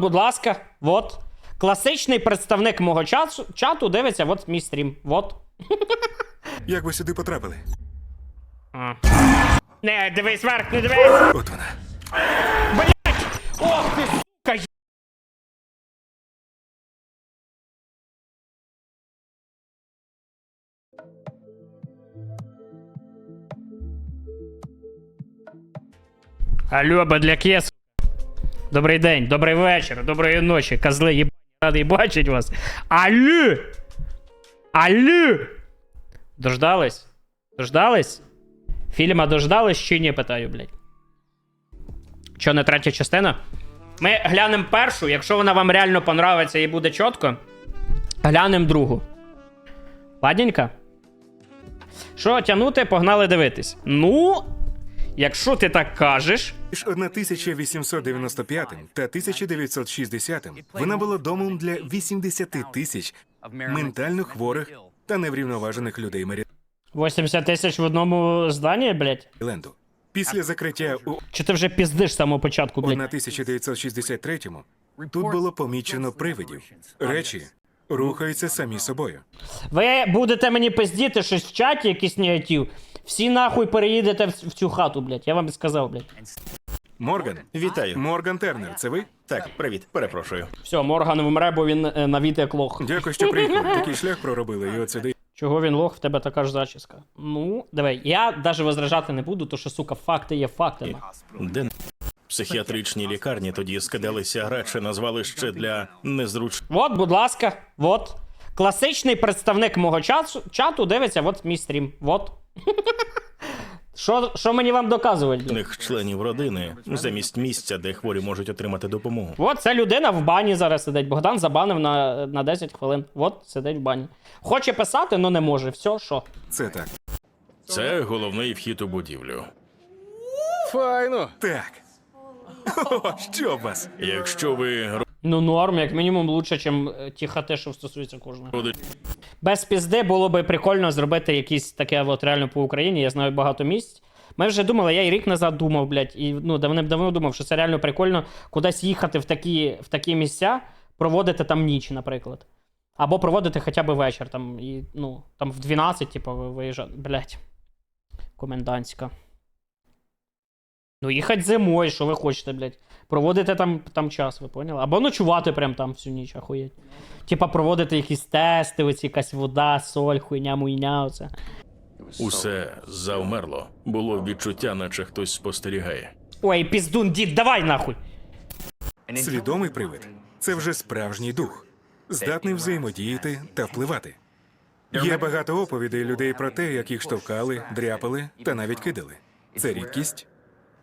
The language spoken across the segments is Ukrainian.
Будь ласка, вот. Класичний представник мого часу, чату дивиться, от мій стрім. Вот. Як ви сюди потрапили? А. Не, дивись вверх, не дивись! От вона. Блять! Ох ти, сука! є- Алло, бадляки, сука. Добрий день, добрий вечір, доброї ночі, козли, єбані, радий бачить вас. Алло! Алло! Дождались? Дождались? Фільма дождались чи ні, питаю, блядь. Що не третя частина? Ми глянемо першу, якщо вона вам реально понравиться і буде чітко, глянемо другу. Ладненько? Що тягнути, погнали дивитись. Ну, якщо ти так кажеш. Між 1895 та 1960 вона була домом для 80 тисяч ментально хворих та неврівноважених людей 80 тисяч в одному зданні, блядь. Меріленду. Після закриття у Чи ти вже піздиш з самого початку, блядь? 1963-му тут було помічено привидів. Речі рухаються самі собою. Ви будете мені пиздіти щось в чаті, якийсь негатив. Всі нахуй переїдете в, в цю хату, блядь. Я вам сказав, блядь. Морган. Вітаю. Морган Тернер, це ви? Так, привіт, перепрошую. Все, Морган вмре, бо він е, навіт як лох. Дякую, що приїхали. Такий шлях проробили, і от сюди. Чого він лох, в тебе така ж зачіска. Ну, давай, я навіть возражати не буду, то що, сука, факти є фактами. Де психіатричні лікарні тоді скидалися радше на звалище для незруч... От, будь ласка, от. Класичний представник мого часу, чату дивиться, от мій стрім. Вот. Що, що мені вам доказувати? блядь? них членів родини замість місця, де хворі можуть отримати допомогу. От ця людина в бані зараз сидить. Богдан забанив на, на 10 хвилин. От сидить в бані. Хоче писати, але не може. Все, що? Це так. Це головний вхід у будівлю. Файно. Так. О, що вас? Якщо ви Ну, норм, як мінімум, лучше, ніж ті хати, що стосується кожного. Без пізди було би прикольно зробити якісь таке от реально по Україні. Я знаю багато місць. Ми вже думали, я і рік назад думав, блядь, і ну давним-давно думав, що це реально прикольно кудись їхати в такі, в такі місця, проводити там ніч, наприклад. Або проводити хоча б вечір, там, і, ну, там в 12, типу, ви- виїжджати. Блядь. Комендантська. Ну, їхати зимою, що ви хочете, блядь. Проводити там, там час, ви поняли? Або ночувати прям там всю ніч, ахуєть. Типа проводити якісь тести, оці якась вода, соль, хуйня, муйня, оце. усе завмерло, було відчуття, наче хтось спостерігає. Ой, піздун, дід, давай нахуй! Свідомий привид це вже справжній дух, здатний взаємодіяти та впливати. Є багато оповідей людей про те, як їх штовхали, дряпали та навіть кидали. Це рідкість,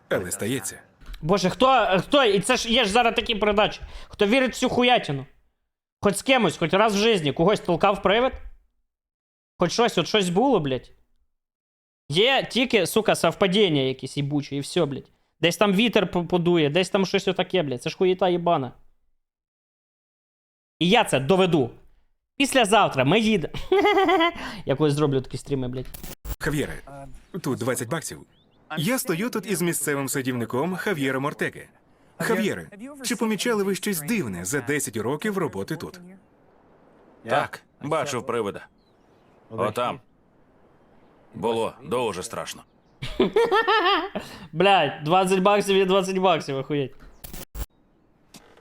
але стається. Боже, хто, хто, і це ж є ж зараз такі передачі. Хто вірить в цю хуятину? Хоч з кимось, хоч раз в житті, когось толкав привид? Хоч щось, от щось було, блядь. Є тільки, сука, совпадіння якісь їбучі, і все, блядь. Десь там вітер по- подує, десь там щось отаке, блядь. Це ж хуєта їбана. І я це доведу. Післязавтра ми їдемо. Я колись зроблю такі стріми, блядь. Хав'єре, тут 20 баксів. Я стою тут із місцевим садівником Хав'єром Ортеге. Хав'єре, чи помічали ви щось дивне за 10 років роботи тут? Так, бачив привида. Отам. Було дуже страшно. Блядь, 20 баксів і 20 баксів, охуєть.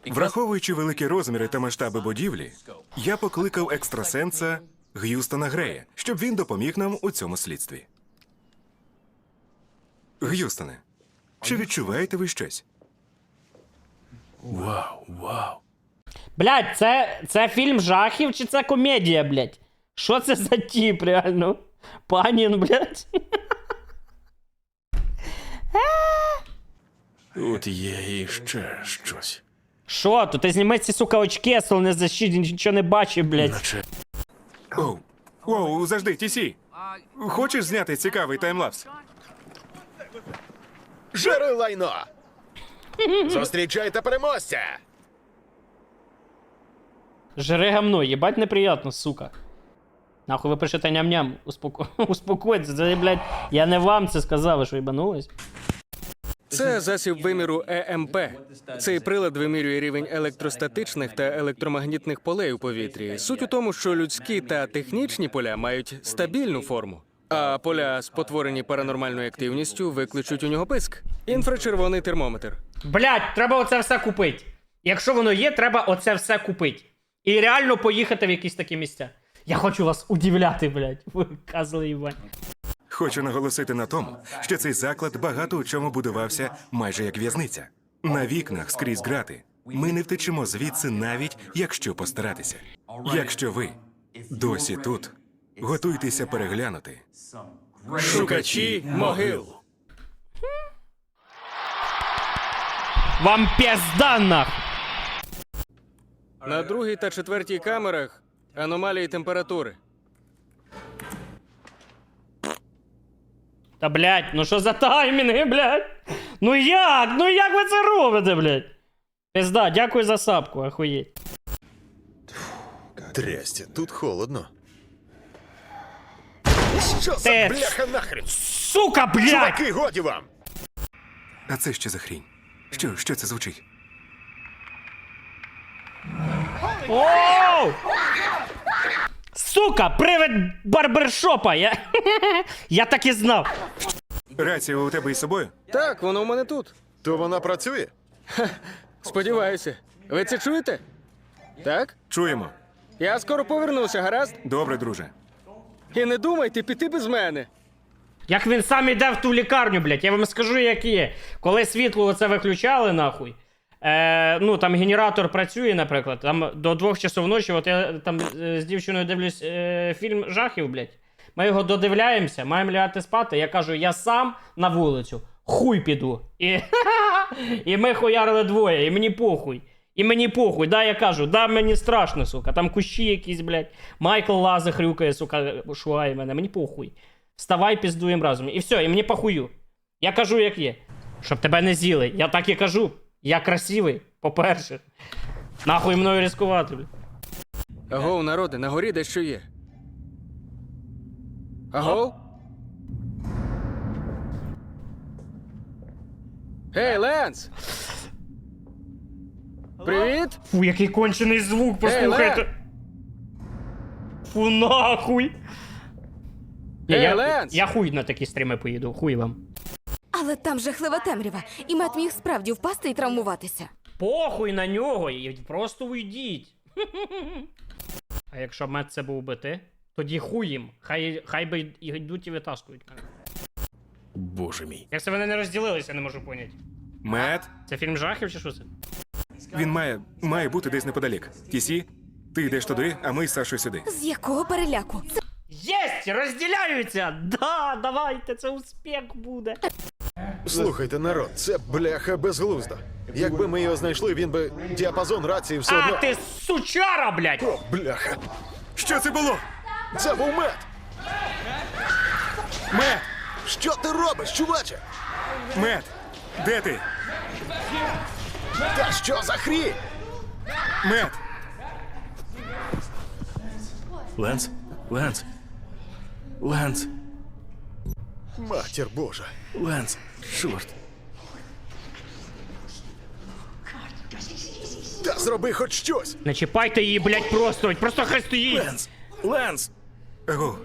Враховуючи великі розміри та масштаби будівлі, я покликав екстрасенса Г'юстона Грея, щоб він допоміг нам у цьому слідстві. Г'юстоне, чи відчуваєте ви щось? Вау, вау. Блядь, це, це фільм жахів чи це комедія, блядь? Що це за тип, реально? Панін, блядь. Тут є іще щось. Що тут? Ти зніми ці, сука, очки, сол не защиті, нічого не бачив, блядь. Наче Оу, оу, завжди, Тісі. Хочеш зняти цікавий таймлапс? Жири лайно! Зустрічайте переможця! Жри гамно, їбать неприятно, сука. Нахуй ви пишете ням-ням, Успоко... успокойтесь, це, блядь, я не вам це сказав, ви що їбанулись? Це засіб виміру ЕМП. Цей прилад вимірює рівень електростатичних та електромагнітних полей у повітрі. Суть у тому, що людські та технічні поля мають стабільну форму. А поля, спотворені паранормальною активністю, викличуть у нього писк. Інфрачервоний термометр. Блять, треба оце все купити. Якщо воно є, треба оце все купити. І реально поїхати в якісь такі місця. Я хочу вас удивляти, блять. Ви козли їбань. Хочу наголосити на тому, що цей заклад багато у чому будувався майже як в'язниця. На вікнах скрізь грати. Ми не втечемо звідси навіть якщо постаратися. Якщо ви досі тут, готуйтеся переглянути. Шукачі могил. Вам пізда. На другій та четвертій камерах аномалії температури. Та блять, ну що за таймінги, блять? Ну як? Ну як ви це робите, блять? Пизда, дякую за сапку, ахуєть. Трясся, тут холодно. Що за Ти- бляха нахрен? Сука, блять! Чуваки, годі вам! А це що за хрінь? Що, що це звучить? Оу! Сука, привид барбершопа! Я, я так і знав. Рація у тебе із собою? Так, воно у мене тут. То вона працює? Сподіваюся. Ви це чуєте? Так? Чуємо. Я скоро повернуся, гаразд? Добре, друже. І не думайте піти без мене. Як він сам іде в ту лікарню, блядь, я вам скажу, як є. Коли світло оце виключали, нахуй. Е, ну, там генератор працює, наприклад. Там до двох часов ночі, от я там е, з дівчиною дивлюсь е, фільм жахів, блядь. Ми його додивляємося, маємо лягати спати. Я кажу, я сам на вулицю, хуй піду. І, і ми хуярили двоє, і мені похуй. І мені похуй, да, я кажу, да, мені страшно, сука. Там кущі якісь, блядь. Майкл лазе хрюкає, сука, шугає мене, мені похуй. Вставай, піздуєм разом. І все, і мені похую. Я кажу, як є. Щоб тебе не з'їли. Я так і кажу. Я красивий, по-перше. Нахуй мною ризикувати, блядь. Агов, народи, на горі дещо є. Агов? Гей, Ленс! Привіт! Фу, який кончений звук, послухайте. Фу, нахуй. Ні, Ей, я, Ленс! я хуй на такі стріми поїду, хуй вам. Але там жахлива темрява, і мед міг справді впасти і травмуватися. Похуй на нього і просто уйдіть. А якщо мед це був би ти, тоді хуй їм. Хай, хай би й- йдуть і витаскують. Боже мій. Як це вони не розділилися, не можу поняти. Мед, Це фільм жахів чи що це? Він має, має бути десь неподалік. Тісі, ти йдеш туди, а ми з Сашою сюди. З якого переляку? Це Єсть! Розділяються! Да, давайте, це успіх буде. Слухайте, народ, це бляха безглуздо. Якби ми його знайшли, він би діапазон рації все А одно. ти сучара, блядь! О, бляха! Що це було? Це був мед! Мед! Що ти робиш, чуваче? Мед! Де ти? Та що за хрінь? Мед! Ленс? Ленс? Ленс? Матір Божа. Ленс? Чорт. Та зроби хоч щось! Не чіпайте її, блядь, просто, просто хай стоїть! Ленс? Ленс? Аго.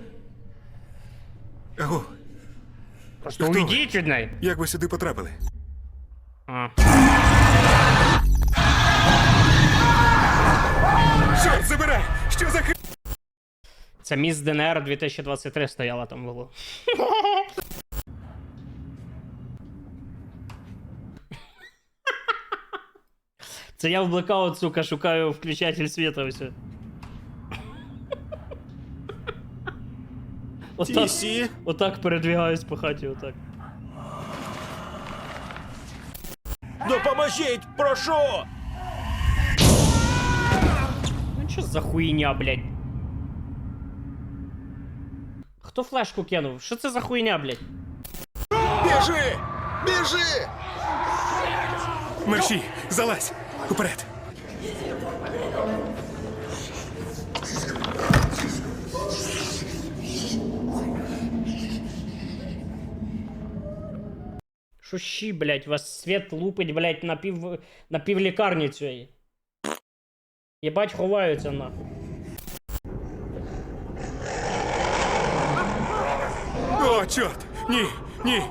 Аго, Просто Хто ви? уйдіть від неї. як ви сюди потрапили? А. Це міс ДНР 2023 стояла там було. Це я в блекаут, сука, шукаю включатель світа ось. Отак, Тісі? отак передвігаюсь по хаті, отак. Допоможіть, прошу! Ну що за хуйня, блядь? Хто флешку кинув? Що це за хуйня, блядь? Біжи! Біжи! Мерші, залазь! Уперед! Що щі, блядь, вас світ лупить, блядь, на пів, на пів лікарні цієї. Єбать, ховаються нахуй. О, чорт! Ні, ні!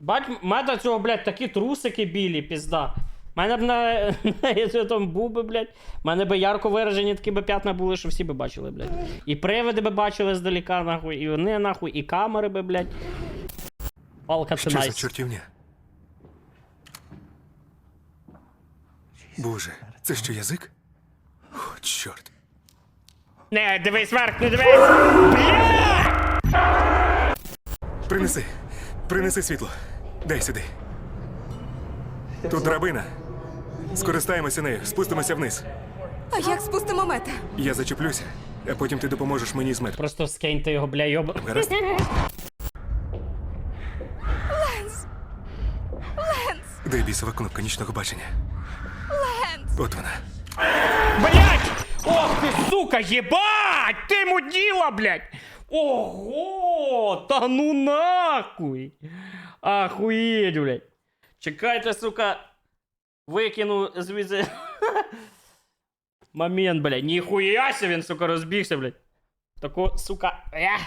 Бать, мене цього, блядь, такі трусики білі, пізда. У мене б на, якщо там був би, блядь, мене б ярко виражені такі би п'ятна були, що всі би бачили, блядь. І привиди би бачили здаліка, нахуй, і вони, нахуй, і камери би, блядь. Палка це Що за найс. чортівня? Боже, це що язик? О, чорт. Не, дивись вверх, не дивись! Принеси. Принеси світло. Дай сюди. Тут драбина. Скористаємося нею, спустимося вниз. А як спустимо мета? Я зачеплюся, а потім ти допоможеш мені з метром. Просто скиньте його, бля, йоб. Гаразд? Де бісова кнопка нічного бачення? Ленс! От вона. Блять! Ох ти, сука, єбать! Ти муділа, блять! Ого! Та ну нахуй! Ахуєть, блять! Чекайте, сука! Викину звідси. Момент, блядь. Ніхуя себе він, сука, розбігся, блядь. Тако, сука. Эх.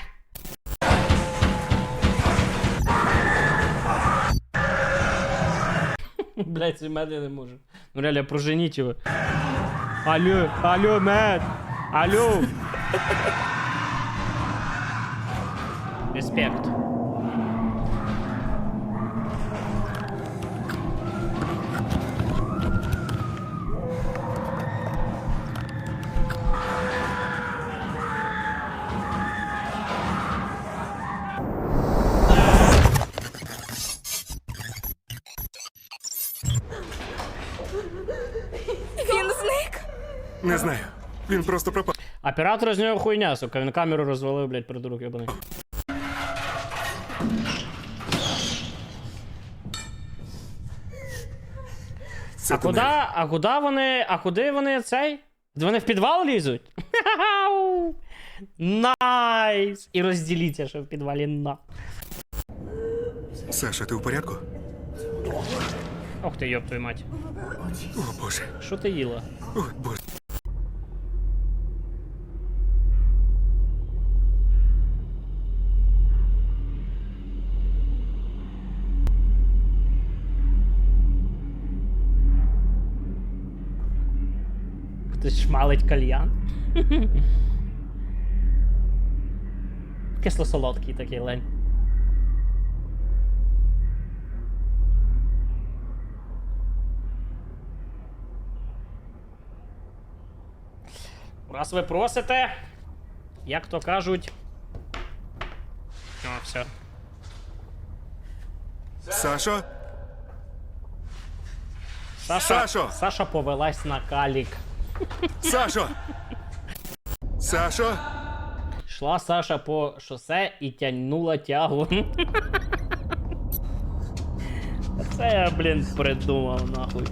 Блять, це мене не може. Ну реально, проженіть його. Алло, алло, мед! Алло! Респект. Він зник? Не знаю. Він просто пропав. Оператор з нього хуйня, сука, він камеру розвалив, блядь, придурок ебаний. А куди, а куди вони, а куди вони цей? Вони в підвал лізуть? Найс! І розділіться, що в підвалі на. Саша, ти в порядку? Ох ти, йоб твою мать. О, Боже. Що ти їла? О, Боже. Шмалить кальян. Кисло-солодкий такий лень. Раз ви просите, як то кажуть. О, все. Сашо? Саша, Сашо! Саша повелась на калік. Сашо! Сашо! Шла Саша по шосе і тягнула тягу. Це я, блін, придумав нахуй.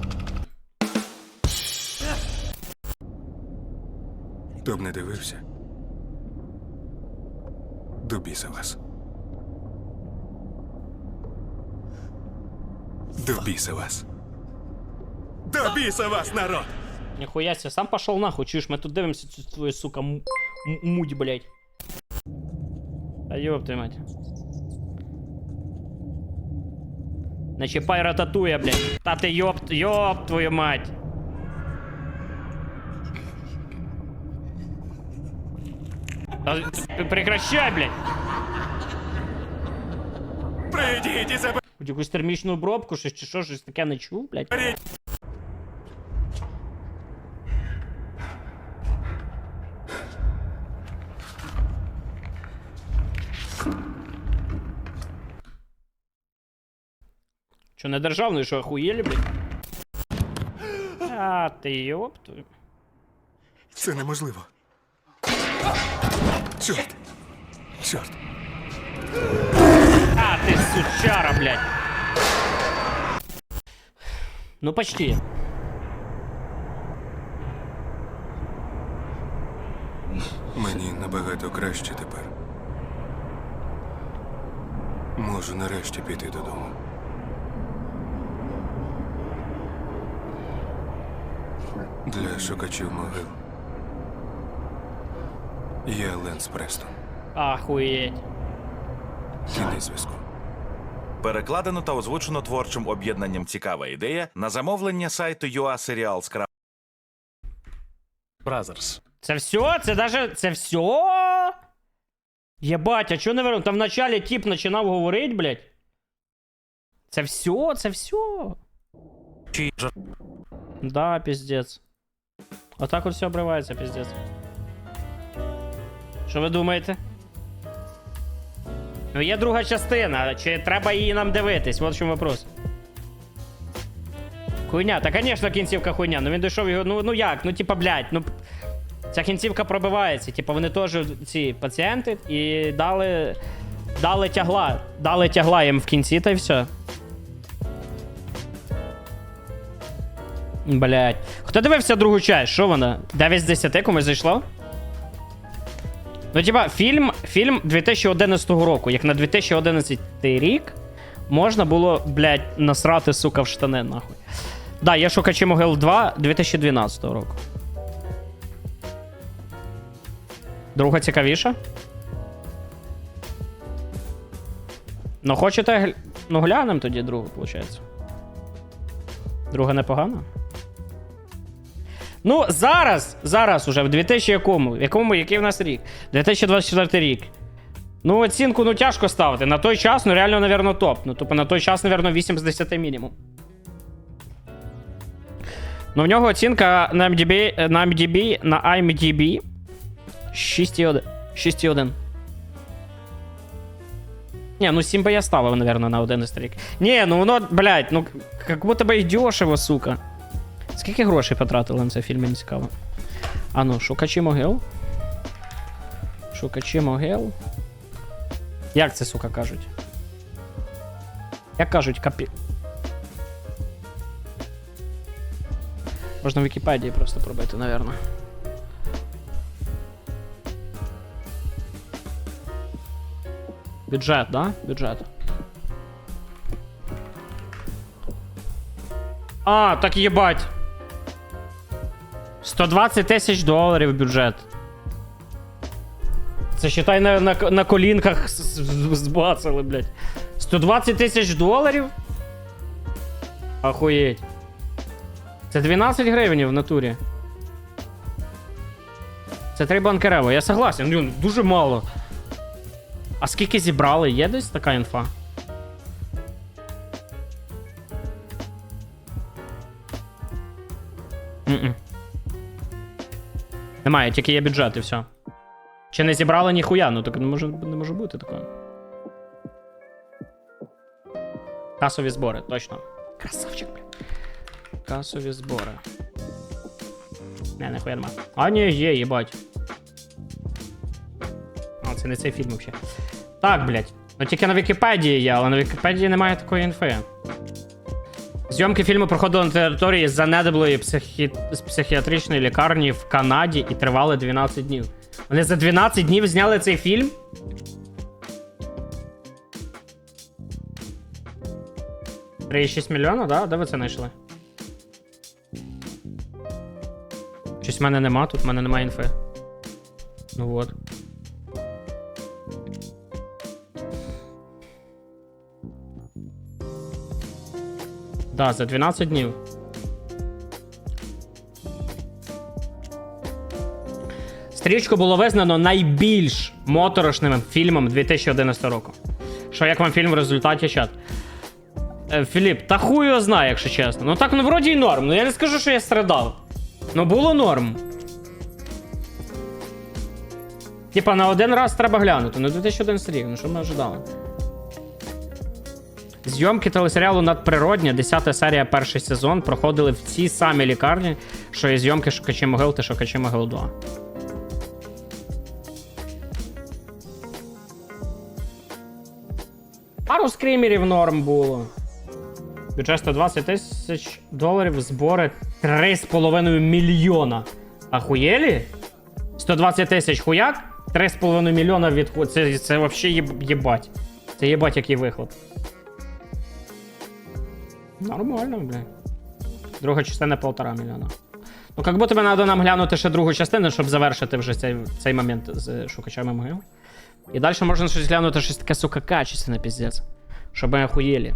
Хто б не дивився. До біса вас. До біса вас. До біса вас, народ! Ніхуя себе, сам пошел нахуй, чуєш, ми тут дивимося цю твою, сука, м- м- муть, блядь. А ёб твою мать. Не чіпай рататуя, блядь. Та ти ёб, ёб твою мать. Та ти Прекращай, блядь. Прийдіть і заберіть! Хоч якусь термічну обробку, щось чи що, щось таке не чув, блядь. Що не державний, що охуєлі, блядь? А, ти йоп твою. Це неможливо. Чорт! Чорт! А, ты сучара, блядь. Ну, почти. Мені набагато краще тепер. Можу нарешті піти додому. Для шукачів могил. Я Ленс Престон. Ахуєть. Кінець зв'язку. Перекладено та озвучено творчим об'єднанням Цікава ідея на замовлення сайту UA Бразерс. Це все? Це даже. Це все? Єбать, а чого не вернув? Там вначалі тип починав говорити, блядь. Це все, це все. Да, пиздец. Отак от все обривається, пиздец. Що ви думаєте? Ну, є друга частина. Чи треба її нам дивитись? Вот в чому вопрос. Хуйня, та звісно, кінцівка хуйня. Ну він дійшов його. Ну, ну як? Ну, типа, блядь, ну. Ця кінцівка пробивається. Типу, вони теж ці пацієнти і дали. Дали тягла. Дали тягла їм в кінці, та й все. Блять. Хто дивився другу часть? Що вона? 9 з 10 комусь зайшло? Ну, типа, фільм, фільм 2011 року. Як на 2011 рік можна було, блядь, насрати, сука, в штани, нахуй. Да, є шукачі могил 2 2012 року. Друга цікавіша. Ну, хочете. Ну, глянемо тоді другу, виходить. Друга непогана. Ну, зараз, зараз уже в 2000 якому? Якому, який в нас рік? 2024 рік. Ну, оцінку ну тяжко ставити. На той час, ну реально, напевно, топ. Ну, тобто на той час, напевно, 8 з 10 мінімум. Ну, в нього оцінка на MDB, на MDB, на IMDb 6,1. 6,1. Ні, ну 7 би я ставив, наверное, на 11 рік. Ні, ну воно, блядь, ну как будто би й дешево, сука. Скільки грошей потратили на цей фільм, мені цікаво. А ну, шукачі могил. Шукачі могил. Як це, сука, кажуть? Як кажуть, капі. Можна в Вікіпедії просто пробити, напевно. Бюджет, да? Бюджет. А, так єбать. 120 тисяч доларів бюджет. Це считай на, на, на колінках збацали, блядь. 120 тисяч доларів? Охуєть. Це 12 гривень в натурі. Це три банкерево, я согласен, ну, дуже мало. А скільки зібрали? Є десь така інфа? М-м. Немає, тільки є бюджет і все. Чи не зібрали ніхуя? Ну так не може, не може бути такого. Касові збори, точно. Красавчик, бля. Касові збори. Не, нихуя нема. А, ні, є, їбать. А, це не цей фільм взагалі. Так, блядь. Ну тільки на Вікіпедії є, але на Вікіпедії немає такої інфи. Зйомки фільму проходили на території занедблої психі... психіатричної лікарні в Канаді і тривали 12 днів. Вони за 12 днів зняли цей фільм? Три 6 мільйона, да? Де ви це знайшли? Щось в мене нема, тут в мене немає інфи. Ну от. Да, за 12 днів. Стрічку було визнано найбільш моторошним фільмом 2011 року. Що як вам фільм в результаті чат? Е, Філіп, та хуй його знає, якщо чесно. Ну так, ну вроді й норм. Ну я не скажу, що я страдав. Ну було норм. Типа на один раз треба глянути. Ну 2011 рік, ну що ми ожидали? Зйомки телесеріалу Надприродня, 10 серія, перший сезон, проходили в цій самій лікарні, що і зйомки Шукачі могил та Шукачі могил 2. Пару скримерів норм було. Бюджет 120 тисяч доларів, збори 3,5 мільйона. Ахуєлі? 120 тисяч хуяк? 3,5 мільйона від... Це, це взагалі єб... єбать. Це Ти їбать, який вихлоп. Нормально, блядь. Друга частина полтора мільйона. Ну, як будто треба нам глянути ще другу частину, щоб завершити вже цей, цей момент з шукачами могил. І далі можна щось глянути, щось таке, сука, качественне, піздець. Щоб ми охуєлі.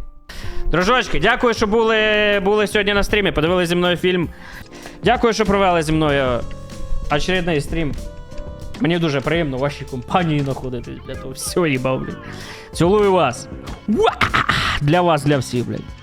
Дружочки, дякую, що були, були сьогодні на стрімі. Подивилися зі мною фільм. Дякую, що провели зі мною очередний стрім. Мені дуже приємно в вашій компанії знаходитись. Того все їбав, блядь. Цілую вас. Для вас, для всіх, блядь.